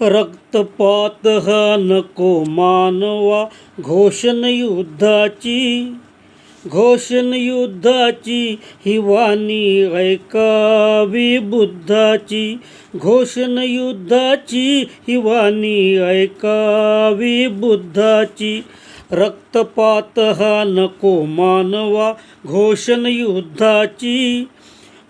रक्तपात हा नको मानवा घोषण युद्धाची घोषण युद्धाची ही वाणी ऐकावी बुद्धाची घोषण युद्धाची ही वाणी ऐकावी बुद्धाची रक्तपात हा नको मानवा घोषण युद्धाची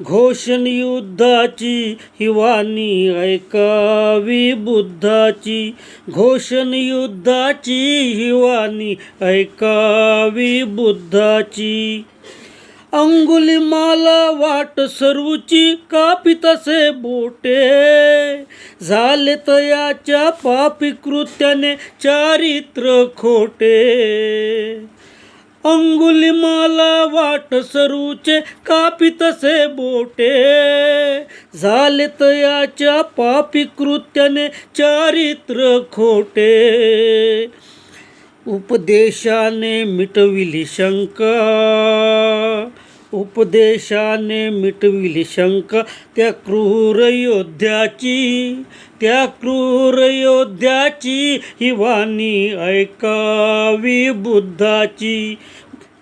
घोषण युद्धाची हिवानी ऐकावी बुद्धाची. घोषण युद्धाची हिवानी ऐकावी बुद्धाची. अंगुलिमाला वाट सर्वची कापी तसे बोटे. झाले तयाच्या पापी कृत्याने चारित्र खोटे. अंगुलिमाला वाट सरूचे कापी तसे बोटे. झाले तयाच्या पापी कृत्याने चारित्र खोटे. उपदेशाने मिटविली शंका. उपदेशाने मिटविली शंका त्या क्रूर योद्ध्याची त्या क्रूर योद्ध्याची ही वाणी ऐकावी बुद्धाची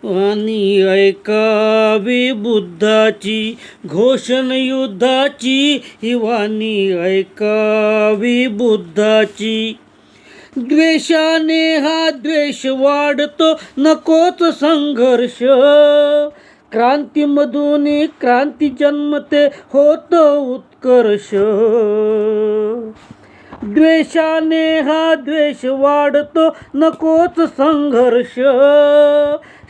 वाणी ऐकावी बुद्धाची घोषण युद्धाची ही वाणी ऐकावी बुद्धाची. द्वेषाने हा द्वेष वाढतो नकोच संघर्ष. क्रांतीमधून क्रांती जन्मते होत उत्कर्ष. द्वेषाने हा द्वेष वाढतो नकोच संघर्ष.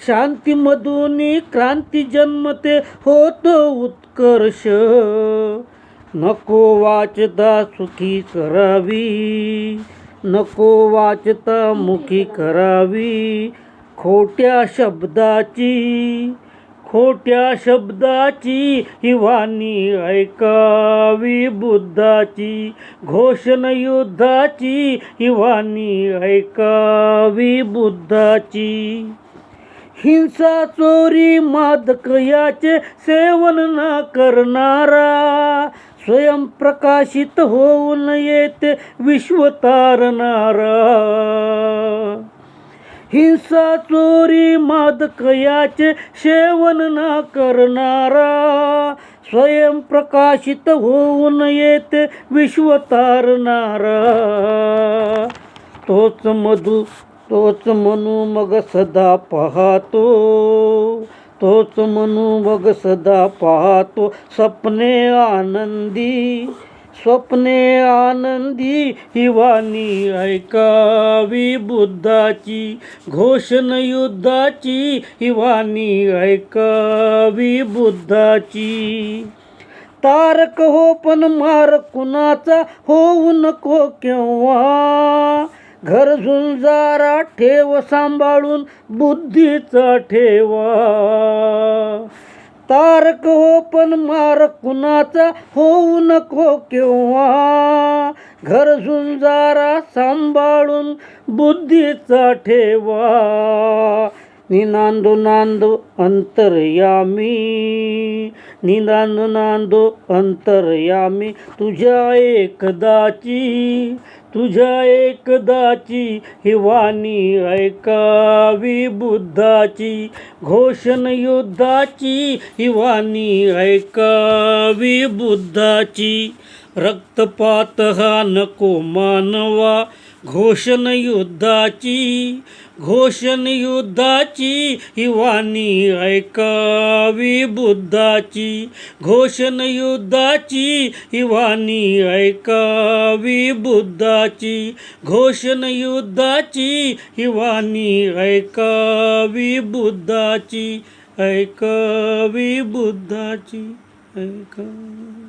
शांतीमधून क्रांती जन्मते होत उत्कर्ष. नको वाचता सुखी करावी नको वाचता मुखी करावी खोट्या शब्दाची खोट्या शब्दाची ही वाणी ऐकावी बुद्धाची. घोषण युद्धाची ही वाणी ऐकावी बुद्धाची. हिंसा चोरी मादक याचे सेवन न करणारा स्वयंप्रकाशित होऊन येते विश्व तारणारा. हिंसा चोरी मादकयाचे सेवन ना करणारा स्वयंप्रकाशित होऊन येते विश्व तारणारा. तोच मधु तोच म्हणू मग सदा पाहतो तोच म्हणू मग सदा पाहतो सपने आनंदी स्वप्ने आनंदी हिवानी ऐकावी बुद्धाची घोषण युद्धाची हिवानी ऐकावी बुद्धाची. तारक हो पण मार कुणाचा होऊ नको केव्हा? घर झुंजारा ठेव सांभाळून बुद्धीचा ठेवा. तारक हो पण मार कुणाचा होऊ नको केव्हा? घर झुंजारा सांभाळून बुद्धीचा ठेवा. निनांदो नांदो अंतरयामी निनांदो नांदो अंतरयामी तुझ्या एकदाची तुझ्या एकदाची ही वाणी ऐकावी बुद्धाची घोषण युद्धाची ही वाणी ऐकावी बुद्धाची. रक्तपात हा नको मानवा घोषण युद्धाची घोषण युद्धाची ही वाणी ऐकावी बुद्धाची. घोषण युद्धाची ही वाणी ऐकावी बुद्धाची. घोषण युद्धाची ही वाणी ऐकावी बुद्धाची. ऐकावी बुद्धाची ऐका